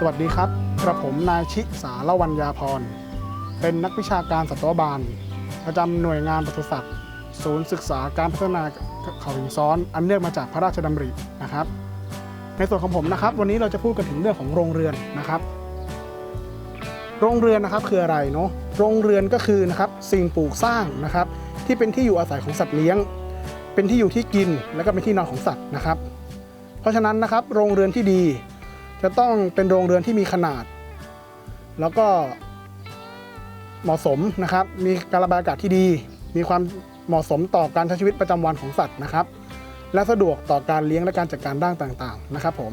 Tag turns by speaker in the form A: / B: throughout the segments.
A: สวัสดีครับ กระผมนายชิสาละวัญญาพร เป็นนักวิชาการสัตวบาล ประจำหน่วยงานปศุสัตว์ ศูนย์ศึกษาการพัฒนาเขาหินซ้อน อันเนื่องมาจากพระราชดำรินะครับ ในส่วนของผมนะครับ วันนี้เราจะพูดกันถึงเรื่องของโรงเรือนนะครับ โรงเรือนนะครับคืออะไรเนาะ โรงเรือนก็คือนะครับสิ่งปลูกสร้างนะครับ ที่เป็นที่อยู่อาศัยของสัตว์เลี้ยง เป็นที่อยู่ที่กิน และก็เป็นที่นอนของสัตว์นะครับ เพราะฉะนั้นนะครับ โรงเรือนที่ดี จะต้องเป็นโรงเรือนที่มีขนาด แล้วก็เหมาะสมนะครับ มีการระบายอากาศที่ดี มีความเหมาะสมต่อการใช้ชีวิตประจำวันของสัตว์นะครับ และสะดวกต่อการเลี้ยงและการจัดการด้านต่างๆ นะครับผม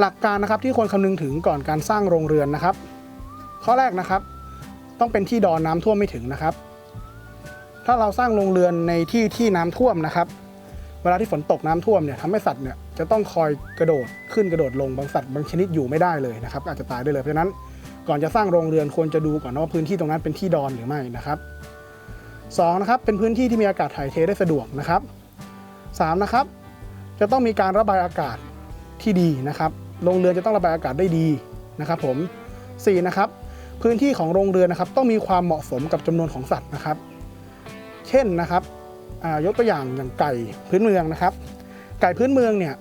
A: หลักการนะครับที่ควรคำนึงถึงก่อนการสร้างโรงเรือนนะครับ ข้อแรกนะครับ ต้องเป็นที่ดอนน้ำท่วมไม่ถึงนะครับ ถ้าเราสร้างโรงเรือนในที่ที่น้ำท่วมนะครับ เวลาที่ฝนตกน้ำท่วมเนี่ยทำให้สัตว์เนี่ย จะต้องคอยกระโดดขึ้นกระโดดลงบางสัตว์บางชนิดอยู่ไม่ได้เลยนะครับ อาจจะตายได้เลยเพราะฉะนั้นก่อนจะสร้างโรงเรือนควรจะดูก่อนนะว่าพื้นที่ตรงนั้นเป็นที่ดอนหรือไม่นะครับสองนะครับเป็นพื้นที่ที่มีอากาศถ่ายเทได้สะดวกนะครับสามนะครับจะต้องมีการระบายอากาศที่ดีนะครับโรงเรือนจะต้องระบายอากาศได้ดีนะครับผมสี่นะครับพื้นที่ของโรงเรือนนะครับต้องมีความเหมาะสมกับจำนวนของสัตว์นะครับ เช่นนะครับอ่ายกตัวอย่างอย่างไก่พื้นเมืองนะครับ ไก่พื้นเมืองเนี่ย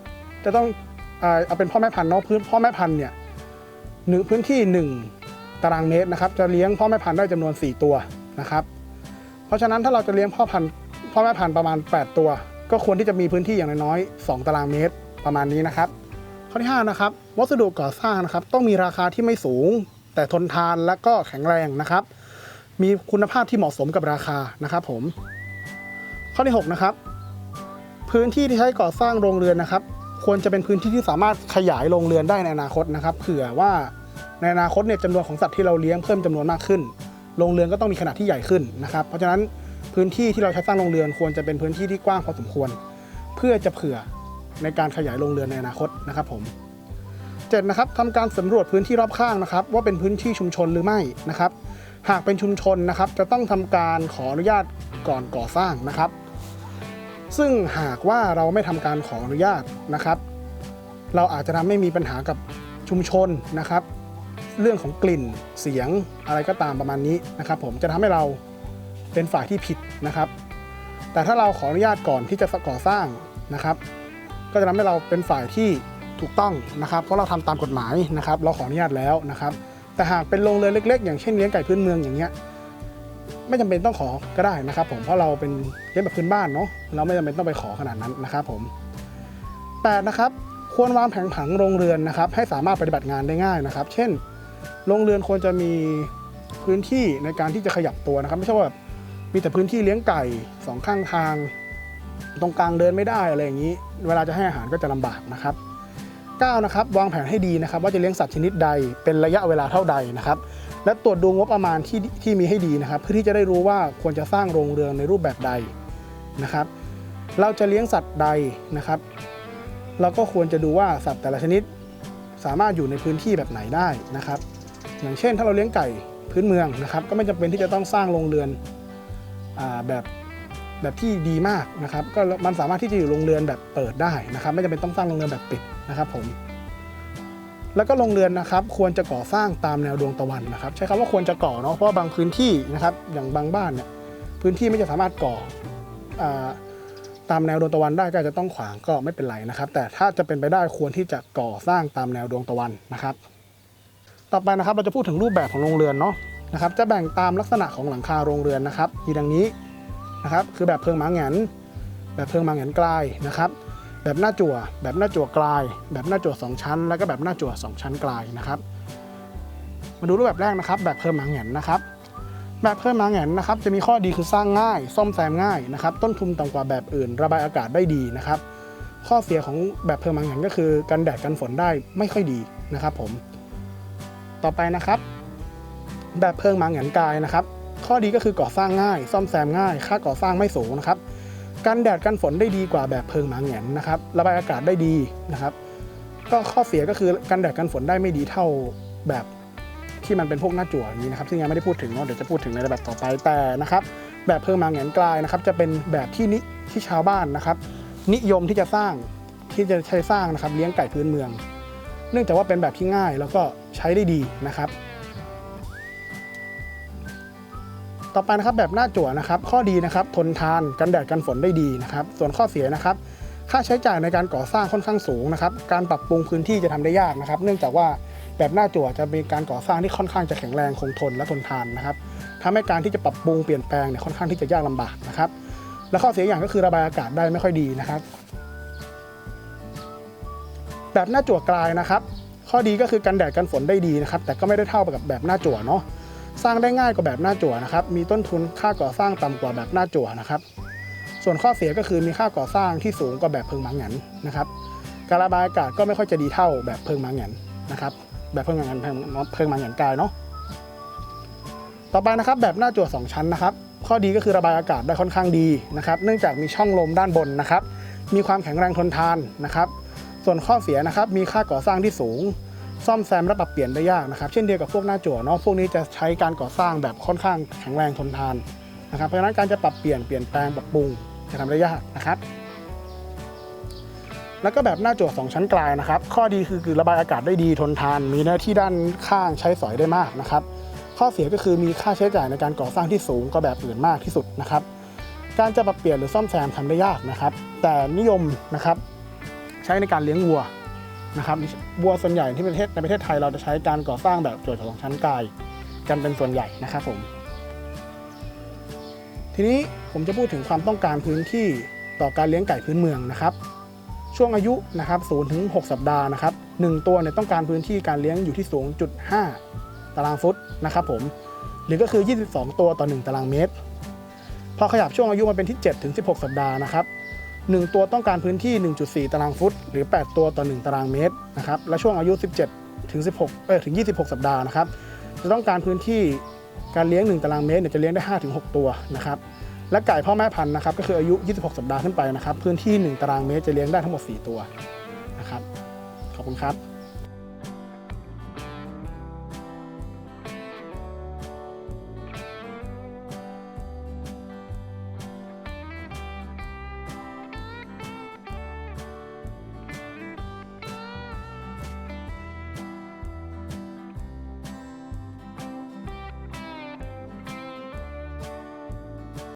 A: จะต้องเอาเป็นพ่อแม่พันธุ์เนาะพื้นพ่อแม่พันธุ์เนี่ยหนึ่งพื้นที่ 1 ตารางเมตรนะครับ จะเลี้ยงพ่อแม่พันธุ์ได้จำนวน 4 ตัวนะครับ เพราะฉะนั้นถ้าเราจะเลี้ยงพ่อพันธุ์พ่อแม่พันธุ์ประมาณ 8 ตัว ก็ควรที่จะมีพื้นที่อย่างน้อยๆ2ตารางเมตรประมาณนี้นะครับ ข้อที่5นะครับวัสดุก่อสร้างนะครับ ต้องมีราคาที่ไม่สูง แต่ทนทานและก็แข็งแรงนะครับ มีคุณภาพที่เหมาะสมกับราคานะครับผม ข้อที่6นะครับ พื้นที่ที่ใช้ก่อสร้างโรงเรือนนะครับ ควรจะเป็นพื้นที่ที่สามารถขยายโรงเรือนได้ในอนาคตนะครับเผื่อว่าในอนาคตเนี่ยจำนวนของสัตว์ที่เราเลี้ยงเพิ่มจำนวนมากขึ้นโรงเรือนก็ต้องมีขนาดที่ใหญ่ขึ้นนะครับ เพราะฉะนั้นพื้นที่ที่เราใช้สร้างโรงเรือนควรจะเป็นพื้นที่ที่กว้างพอสมควร เพื่อจะเผื่อในการขยายโรงเรือนในอนาคตนะครับผมเจ็ดนะครับทำการสำรวจพื้นที่รอบข้างนะครับ ว่าเป็นพื้นที่ชุมชนหรือไม่นะครับ หากเป็นชุมชนนะครับ จะต้องทำการขออนุญาตก่อนก่อสร้างนะครับ ซึ่งหากว่าเราไม่ทำการขออนุญาตนะครับ เราอาจจะทำให้มีปัญหากับชุมชนนะครับ เรื่องของกลิ่นเสียงอะไรก็ตามประมาณนี้นะครับ ผมจะทำให้เราเป็นฝ่ายที่ผิดนะครับ แต่ถ้าเราขออนุญาตก่อนที่จะก่อสร้างนะครับ ก็จะทำให้เราเป็นฝ่ายที่ถูกต้องนะครับ เพราะเราทำตามกฎหมายนะครับ เราขออนุญาตแล้วนะครับ แต่หากเป็นโรงเรือนเล็ก ๆ อย่างเช่นเลี้ยงไก่พื้นเมืองอย่างเงี้ย ไม่จำเป็นต้องขอก็ได้นะครับผมเพราะเราเป็นเลี้ยงแบบพื้นบ้านเนาะเราไม่จำเป็นต้องไปขอขนาดนั้นนะครับผมแปดนะครับควรวางแผนผังโรงเรือนนะครับ ให้สามารถปฏิบัติงานได้ง่ายนะครับ เช่น โรงเรือนควรจะมีพื้นที่ในการที่จะขยับตัวนะครับ ไม่ใช่ว่าแบบมีแต่พื้นที่เลี้ยงไก่สองข้างทาง ตรงกลางเดินไม่ได้อะไรอย่างนี้ เวลาจะให้อาหารก็จะลำบากนะครับ9นะครับวางแผนให้ดีนะครับ ว่าจะเลี้ยงสัตว์ชนิดใดเป็นระยะเวลาเท่าใดนะครับ และตรวจดูงบประมาณที่ที่มีให้ดีนะครับ เพื่อที่จะได้รู้ว่าควรจะสร้างโรงเรือนในรูปแบบใดนะครับ เราจะเลี้ยงสัตว์ใดนะครับ เราก็ควรจะดูว่าสัตว์แต่ละชนิดสามารถอยู่ในพื้นที่แบบไหนได้นะครับ อย่างเช่น ถ้าเราเลี้ยงไก่พื้นเมืองนะครับ ก็ไม่จำเป็นที่จะต้องสร้างโรงเรือนอแบบแบบที่ดีมากนะครับ ก็มันสามารถที่จะอยู่โรงเรือนแบบเปิดได้นะครับ ไม่จำเป็นต้องสร้างโรงเรือนแบบปิดนะครับผม แล้วก็โรงเรือนนะครับควรจะก่อสร้างตามแนวดวงตะวันนะครับ ใช้คำว่าควรจะก่อเนาะเพราะบางพื้นที่นะครับอย่างบางบ้านเนี่ยพื้นที่ไม่จะสามารถก่ออตามแนวดวงตะวันได้ก็จะต้องขวางก็ไม่เป็นไรนะครับ แต่ถ้าจะเป็นไปได้ควรที่จะก่อสร้างตามแนวดวงตะวันนะครับ ต่อไปนะครับเราจะพูดถึงรูปแบบของโรงเรือนเนาะนะครับ จะแบ่งตามลักษณะของหลังคาโรงเรือนนะครับ มีดังนี้นะครับ คือแบบเพิงหมาแงนแบบเพิงหมาแงนกลายนะครับ แบบหน้าจั่ว แบบหน้าจั่วกลาย แบบหน้าจั่วสองชั้น แล้วก็แบบหน้าจั่วสองชั้นกลายนะครับ มาดูรูปแบบแรกนะครับ แบบเพิ่มหมาแหงนนะครับ แบบเพิ่มหมาแหงนนะครับ จะมีข้อดีคือสร้างง่าย ซ่อมแซมง่ายนะครับ ต้นทุนต่ำกว่าแบบอื่น ระบายอากาศได้ดีนะครับ ข้อเสียของแบบเพิ่มหมาแหงนก็คือกันแดดกันฝนได้ไม่ค่อยดีนะครับ ผม ต่อไปนะครับ แบบเพิงหมาแหงนกายนะครับ ข้อดีก็คือก่อสร้างง่าย ซ่อมแซมง่าย ค่าก่อสร้างไม่สูงนะครับ กันแดดกันฝนได้ดีกว่าแบบเพิงหมาแงนนะครับระบายอากาศได้ดีนะครับ ก็ข้อเสียก็คือกันแดดกันฝนได้ไม่ดีเท่าแบบที่มันเป็นพวกหน้าจั่วอย่างนี้นะครับซึ่งยังไม่ได้พูดถึงเนาะเดี๋ยวจะพูดถึงในแบบต่อไปแต่นะครับ แบบเพิงหมาแงนกลายนะครับ จะเป็นแบบที่นิที่ชาวบ้านนะครับ นิยมที่จะสร้างที่จะใช้สร้างนะครับเลี้ยงไก่พื้นเมือง เนื่องจากว่าเป็นแบบที่ง่ายแล้วก็ใช้ได้ดีนะครับ ต่อไปนะครับแบบหน้าจั่วนะครับ ข้อดีนะครับทนทานกันแดดกันฝนได้ดีนะครับ ส่วนข้อเสียนะครับ ค่าใช้จ่ายในการก่อสร้างค่อนข้างสูงนะครับ การปรับปรุงพื้นที่จะทำได้ยากนะครับ เนื่องจากว่าแบบหน้าจั่วจะมีการก่อสร้างที่ค่อนข้างจะแข็งแรงคงทนและทนทานนะครับทำให้การที่จะปรับปรุงเปลี่ยนแปลงเนี่ยค่อนข้างที่จะยากลำบากนะครับ และข้อเสียอย่างก็คือระบายอากาศได้ไม่ค่อยดีนะครับ แบบหน้าจั่วกลายนะครับ ข้อดีก็คือกันแดดกันฝนได้ดีนะครับ แต่ก็ไม่ได้เท่ากับแบบหน้าจั่วเนาะ สร้างได้ง่ายกว่าแบบหน้าจั่วนะครับ มีต้นทุนค่าก่อสร้างต่ำกว่าแบบหน้าจั่วนะครับ ส่วนข้อเสียก็คือมีค่าก่อสร้างที่สูงกว่าแบบเพิงมังหันนะครับการระบายอากาศก็ไม่ค่อยจะดีเท่าแบบเพิงมังหันนะครับ แบบเพิงมังหันเพิงมังหันกายเนาะ ต่อไปนะครับแบบหน้าจั่วสองชั้นนะครับ ข้อดีก็คือระบายอากาศได้ค่อนข้างดีนะครับ เนื่องจากมีช่องลมด้านบนนะครับ มีความแข็งแรงทนทานนะครับ ส่วนข้อเสียนะครับ มีค่าก่อสร้างที่สูง ซ่อมแซมและปรับเปลี่ยนได้ยากนะครับ เช่นเดียวกับพวกหน้าจั่วเนาะพวกนี้จะใช้การก่อสร้างแบบค่อนข้างแข็งแรงทนทานนะครับเพราะฉะนั้นการจะปรับเปลี่ยนเปลี่ยนแปลงปรับปรุงจะทำได้ยากนะครับ แล้วก็แบบหน้าจั่วสองชั้นกลายนะครับ ข้อดีคือคือระบายอากาศได้ดีทนทาน มีเนื้อที่ด้านข้างใช้สอยได้มากนะครับ ข้อเสียก็คือมีค่าใช้จ่ายในการก่อสร้างที่สูงกว่าแบบอื่นมากที่สุดนะครับ การจะปรับเปลี่ยนหรือซ่อมแซมทำได้ยากนะครับ แต่นิยมนะครับ ใช้ในการเลี้ยงวัว นะครับวัวส่วนใหญ่ที่ประเทศในประเทศไทยเราจะใช้การก่อสร้างแบบจั่วสองชั้นกาย กันเป็นส่วนใหญ่นะครับผม ทีนี้ผมจะพูดถึงความต้องการพื้นที่ต่อการเลี้ยงไก่พื้นเมืองนะครับ ช่วงอายุนะครับ0ถึง6สัปดาห์นะครับหนึ่งตัวเนี่ยต้องการพื้นที่การเลี้ยงอยู่ที่0.5ตารางฟุตนะครับผมหรือก็คือ 22 ตัวต่อ 1 ตารางเมตร พอขยับช่วงอายุมาเป็นที่7ถึง16 สัปดาห์นะครับ 1 ตัวต้องการพื้นที่ 1.4 ตารางฟุต หรือ 8 ตัวต่อ 1 ตารางเมตรนะครับและช่วงอายุ 17 ถึง 16เออถึง 26 สัปดาห์นะครับจะต้องการพื้นที่การเลี้ยง 1 ตารางเมตรเนี่ยจะเลี้ยงได้5ถึง6ตัวนะครับและไก่พ่อแม่พันธุ์นะครับก็คืออายุ 26 สัปดาห์ขึ้นไปนะครับพื้นที่ 1 ตารางเมตรจะเลี้ยงได้ทั้งหมด 4 ตัวนะครับขอบคุณครับ